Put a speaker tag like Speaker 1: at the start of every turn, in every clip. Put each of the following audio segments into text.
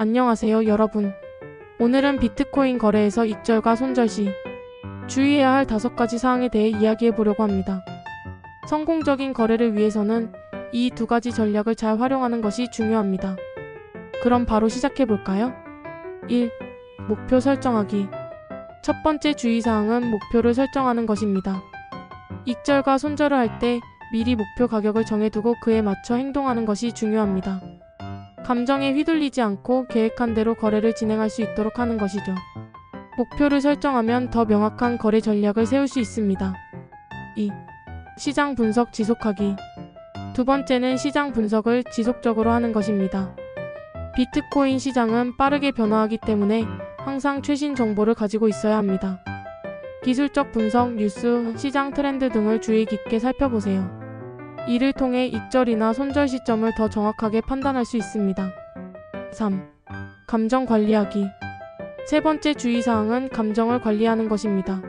Speaker 1: 안녕하세요, 여러분. 오늘은 비트코인 거래에서 익절과 손절 시 주의해야 할 다섯 가지 사항에 대해 이야기해 보려고 합니다. 성공적인 거래를 위해서는 이 두 가지 전략을 잘 활용하는 것이 중요합니다. 그럼 바로 시작해 볼까요? 1. 목표 설정하기. 첫 번째 주의사항은 목표를 설정하는 것입니다. 익절과 손절을 할 때 미리 목표 가격을 정해두고 그에 맞춰 행동하는 것이 중요합니다. 감정에 휘둘리지 않고 계획한 대로 거래를 진행할 수 있도록 하는 것이죠. 목표를 설정하면 더 명확한 거래 전략을 세울 수 있습니다. 2. 시장 분석 지속하기. 두 번째는 시장 분석을 지속적으로 하는 것입니다. 비트코인 시장은 빠르게 변화하기 때문에 항상 최신 정보를 가지고 있어야 합니다. 기술적 분석, 뉴스, 시장 트렌드 등을 주의 깊게 살펴보세요. 이를 통해 익절이나 손절 시점을 더 정확하게 판단할 수 있습니다. 3. 감정 관리하기. 세 번째 주의사항은 감정을 관리하는 것입니다.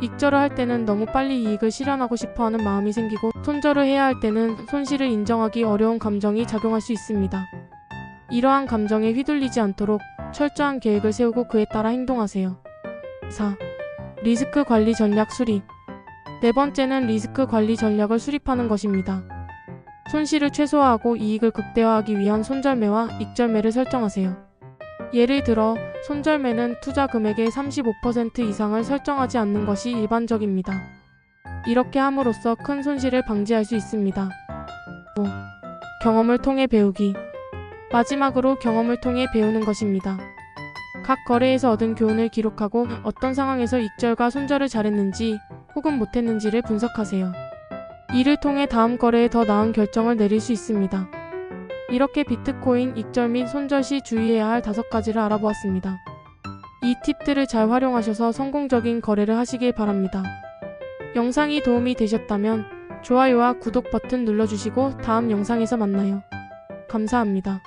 Speaker 1: 익절을 할 때는 너무 빨리 이익을 실현하고 싶어 하는 마음이 생기고 손절을 해야 할 때는 손실을 인정하기 어려운 감정이 작용할 수 있습니다. 이러한 감정에 휘둘리지 않도록 철저한 계획을 세우고 그에 따라 행동하세요. 4. 리스크 관리 전략 수립. 네 번째는 리스크 관리 전략을 수립하는 것입니다. 손실을 최소화하고 이익을 극대화하기 위한 손절매와 익절매를 설정하세요. 예를 들어, 손절매는 투자 금액의 35% 이상을 설정하지 않는 것이 일반적입니다. 이렇게 함으로써 큰 손실을 방지할 수 있습니다. 5. 경험을 통해 배우기. 마지막으로 경험을 통해 배우는 것입니다. 각 거래에서 얻은 교훈을 기록하고 어떤 상황에서 익절과 손절을 잘했는지 혹은 못했는지를 분석하세요. 이를 통해 다음 거래에 더 나은 결정을 내릴 수 있습니다. 이렇게 비트코인 익절 및 손절 시 주의해야 할 다섯 가지를 알아보았습니다. 이 팁들을 잘 활용하셔서 성공적인 거래를 하시길 바랍니다. 영상이 도움이 되셨다면 좋아요와 구독 버튼 눌러주시고 다음 영상에서 만나요. 감사합니다.